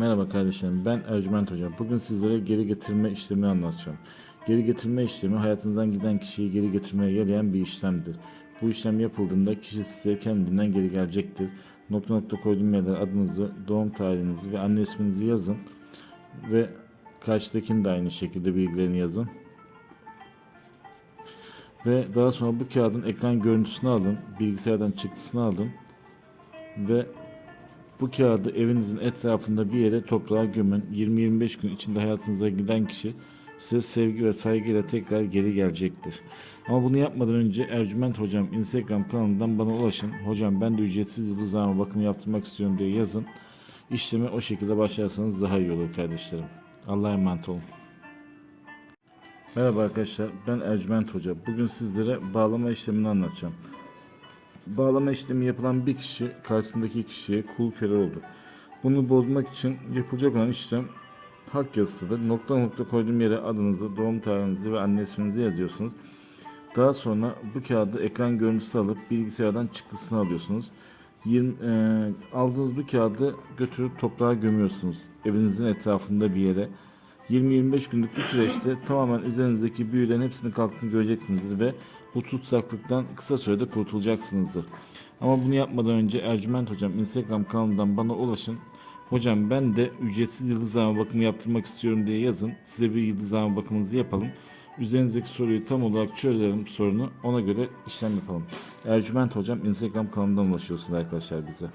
Merhaba kardeşlerim ben Ercüment Hocam. Bugün sizlere geri getirme işlemini anlatacağım. Geri getirme işlemi hayatınızdan giden kişiyi geri getirmeye yarayan bir işlemdir. Bu işlem yapıldığında kişi size kendinden geri gelecektir. Nokta nokta koyduğum yerlere adınızı, doğum tarihinizi ve anne isminizi yazın. Ve karşıdakinin de aynı şekilde bilgilerini yazın. Ve daha sonra bu kağıdın ekran görüntüsünü alın, bilgisayardan çıktısını alın ve bu kağıdı evinizin etrafında bir yere toprağa gömün. 20-25 gün içinde hayatınıza giden kişi size sevgi ve saygıyla tekrar geri gelecektir. Ama bunu yapmadan önce Ercüment Hocam Instagram kanalından bana ulaşın. Hocam ben de ücretsiz yıldızlama bakımı yaptırmak istiyorum diye yazın. İşleme o şekilde başlarsanız daha iyi olur kardeşlerim. Allah'a emanet olun. Merhaba arkadaşlar ben Ercüment Hoca. Bugün sizlere bağlama işlemini anlatacağım. Bağlama işlemi yapılan bir kişi karşısındaki kişiye kul köle olur. Bunu bozmak için yapılacak olan işlem hak yazısıdır. Nokta nokta koyduğum yere adınızı, doğum tarihinizi ve anne isminizi yazıyorsunuz. Daha sonra bu kağıdı ekran görüntüsü alıp bilgisayardan çıktısını alıyorsunuz. 20, e, aldığınız bu kağıdı götürüp toprağa gömüyorsunuz. Evinizin etrafında bir yere. 20-25 günlük bir süreçte tamamen üzerinizdeki büyülerin hepsinin kalktığını göreceksinizdir ve bu tutsaklıktan kısa sürede kurtulacaksınızdır. Ama bunu yapmadan önce Ercüment Hocam Instagram kanalından bana ulaşın. Hocam ben de ücretsiz yıldızlama bakımı yaptırmak istiyorum diye yazın. Size bir yıldızlama bakımınızı yapalım. Üzerinizdeki soruyu tam olarak çözelim sorunu. Ona göre işlem yapalım. Ercüment Hocam Instagram kanalından ulaşıyorsunuz arkadaşlar bize.